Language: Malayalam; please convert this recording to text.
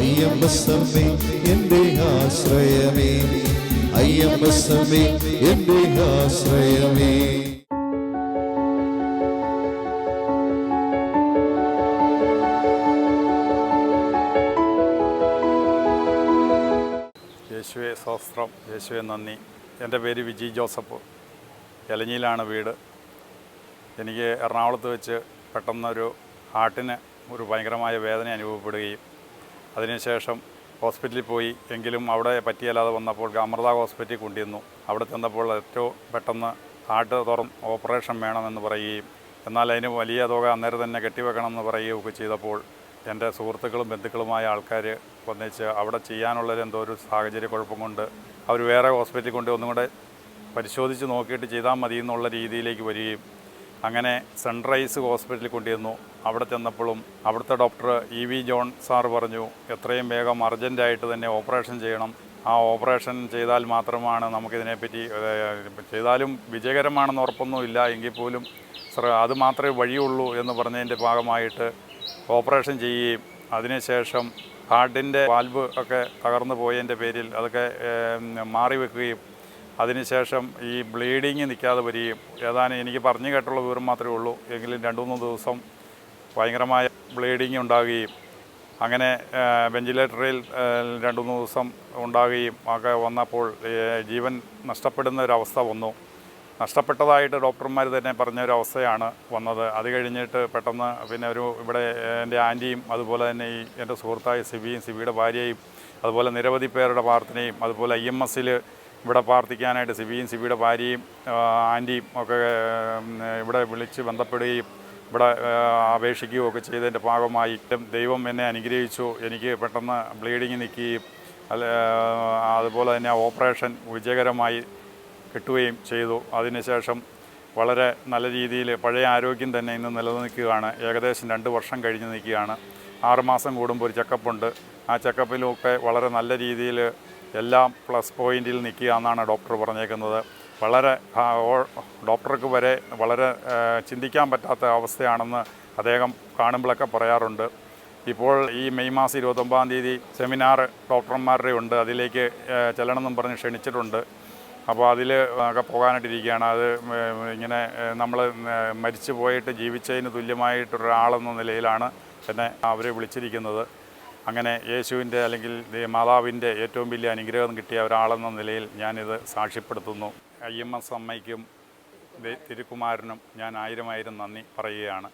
അയ്യമ്പസമ്മേ എന്റെ ആശ്രയമേ. അയ്യമ്പസമ്മേ എന്റെ ആശ്രയമേ. യേശുവെ സ്വസ്ത്രം യേശുവെ നന്ദി. എന്റെ പേര് വിജി ജോസഫ്. എലഞ്ഞിയിലാണ് വീട്. എനിക്ക് എറണാകുളത്ത് വെച്ച് പെട്ടെന്നൊരു ഹാർട്ടിന് ഒരു ഭയങ്കരമായ വേദന അനുഭവപ്പെടുകയും അതിനുശേഷം ഹോസ്പിറ്റലിൽ പോയി എങ്കിലും അവിടെ പറ്റിയല്ലാതെ വന്നപ്പോൾ അമൃത ഹോസ്പിറ്റലിൽ കൊണ്ടിരുന്നു അവിടെ ചെന്നപ്പോൾ ഏറ്റവും പെട്ടെന്ന് ഹാർട്ട് തുറന്ന് ഓപ്പറേഷൻ വേണമെന്ന് പറയുകയും എന്നാൽ അതിന് വലിയ തുക അന്നേരം തന്നെ കെട്ടിവെക്കണമെന്ന് പറയുകയൊക്കെ ചെയ്തപ്പോൾ എന്റെ സുഹൃത്തുക്കളും ബന്ധുക്കളുമായ ആൾക്കാർ ഒന്നിച്ച് അവിടെ ചെയ്യാനുള്ളൊരു എന്തോ ഒരു സാഹചര്യ കുഴപ്പം കൊണ്ട് അവർ വേറെ ഹോസ്പിറ്റലിൽ കൊണ്ട് ഒന്നും കൂടെ പരിശോധിച്ച് നോക്കിയിട്ട് ചെയ്താൽ മതി എന്നുള്ള രീതിയിലേക്ക് വരികയും അങ്ങനെ സൺറൈസ് ഹോസ്പിറ്റലിൽ കൊണ്ടുവന്നു. അവിടെ ചെന്നപ്പോഴും അവിടുത്തെ doctor E V John sir പറഞ്ഞു എത്രയും വേഗം അർജന്റായിട്ട് തന്നെ ഓപ്പറേഷൻ ചെയ്യണം. ആ ഓപ്പറേഷൻ ചെയ്താൽ മാത്രമാണ് നമുക്കിതിനെപ്പറ്റി ചെയ്താലും വിജയകരമാണെന്ന് ഉറപ്പൊന്നുമില്ല. എങ്കിൽ പോലും അത് മാത്രമേ വഴിയുള്ളൂ എന്ന് പറഞ്ഞതിന്റെ ഭാഗമായിട്ട് ഓപ്പറേഷൻ ചെയ്യുകയും അതിനുശേഷം ഹാർട്ടിന്റെ വാൽവ് ഒക്കെ തകർന്നു പോയതിന്റെ പേരിൽ അതൊക്കെ മാറി വെക്കുകയും അതിനുശേഷം ഈ ബ്ലീഡിങ് നിൽക്കാതെ വരികയും ഏതാനും എനിക്ക് പറഞ്ഞു കേട്ടുള്ള വിവരം മാത്രമേ ഉള്ളൂ. എങ്കിലും രണ്ടു മൂന്ന് ദിവസം ഭയങ്കരമായ ബ്ലീഡിങ് ഉണ്ടാകുകയും അങ്ങനെ വെന്റിലേറ്ററിൽ രണ്ടു മൂന്ന് ദിവസം ഉണ്ടാകുകയും ഒക്കെ വന്നപ്പോൾ ജീവൻ നഷ്ടപ്പെടുന്ന ഒരവസ്ഥ വന്നു. നഷ്ടപ്പെട്ടതായിട്ട് ഡോക്ടർമാർ തന്നെ പറഞ്ഞ ഒരു അവസ്ഥയാണ് വന്നത്. അത് കഴിഞ്ഞിട്ട് പെട്ടെന്ന് പിന്നെ ഒരു ഇവിടെ എന്റെ ആന്റിയും അതുപോലെ തന്നെ ഈ എന്റെ സുഹൃത്തായ സിബിയും സിബിയുടെ ഭാര്യയും അതുപോലെ നിരവധി പേരുടെ പ്രാർത്ഥനയും അതുപോലെ ഐ എം എസ്സിൽ ഇവിടെ പ്രാർത്ഥിക്കാനായിട്ട് സിബിയും സിബിയുടെ ഭാര്യയും ആന്റിയും ഒക്കെ ഇവിടെ വിളിച്ച് ബന്ധപ്പെടുകയും ഇവിടെ അപേക്ഷിക്കുകയും ഒക്കെ ചെയ്തതിന്റെ ഭാഗമായി ദൈവം എന്നെ അനുഗ്രഹിച്ചു. എനിക്ക് പെട്ടെന്ന് ബ്ലീഡിങ് നിൽക്കുകയും അല്ല അതുപോലെ തന്നെ ഓപ്പറേഷൻ വിജയകരമായി കിട്ടുകയും ചെയ്തു. അതിനുശേഷം വളരെ നല്ല രീതിയിൽ പഴയ ആരോഗ്യം തന്നെ ഇന്ന് നിലനിൽക്കുകയാണ്. ഏകദേശം രണ്ട് വർഷം കഴിഞ്ഞ് നിൽക്കുകയാണ്. ആറുമാസം കൂടുമ്പോൾ ഒരു ചെക്കപ്പുണ്ട് ആ ചെക്കപ്പിലൊക്കെ വളരെ നല്ല രീതിയിൽ എല്ലാം പ്ലസ് പോയിന്റിൽ നിൽക്കുക എന്നാണ് ഡോക്ടർ പറഞ്ഞേക്കുന്നത്. വളരെ ഡോക്ടർക്ക് വരെ വളരെ ചിന്തിക്കാൻ പറ്റാത്ത അവസ്ഥയാണെന്ന് അദ്ദേഹം കാണുമ്പോഴൊക്കെ പറയാറുണ്ട്. ഇപ്പോൾ ഈ മെയ് മാസം ഇരുപത്തൊമ്പതാം തീയതി സെമിനാർ ഡോക്ടർമാരുടെ ഉണ്ട്. അതിലേക്ക് ചെല്ലണമെന്നും പറഞ്ഞ് ക്ഷണിച്ചിട്ടുണ്ട്. അപ്പോൾ അതിൽ ഒക്കെ പോകാനായിട്ടിരിക്കുകയാണ്. അത് ഇങ്ങനെ നമ്മൾ മരിച്ചു പോയിട്ട് ജീവിച്ചതിന് തുല്യമായിട്ടൊരാളെന്ന നിലയിലാണ് എന്നെ അവരെ വിളിച്ചിരിക്കുന്നത്. അങ്ങനെ യേശുവിന്റെ അല്ലെങ്കിൽ മാതാവിന്റെ ഏറ്റവും വലിയ അനുഗ്രഹം കിട്ടിയ ഒരാളെന്ന നിലയിൽ ഞാനിത് സാക്ഷ്യപ്പെടുത്തുന്നു. ഐ എം എസ് അമ്മയ്ക്കും തിരുക്കുമാരനും ഞാൻ ആയിരം ആയിരം നന്ദി പറയുകയാണ്.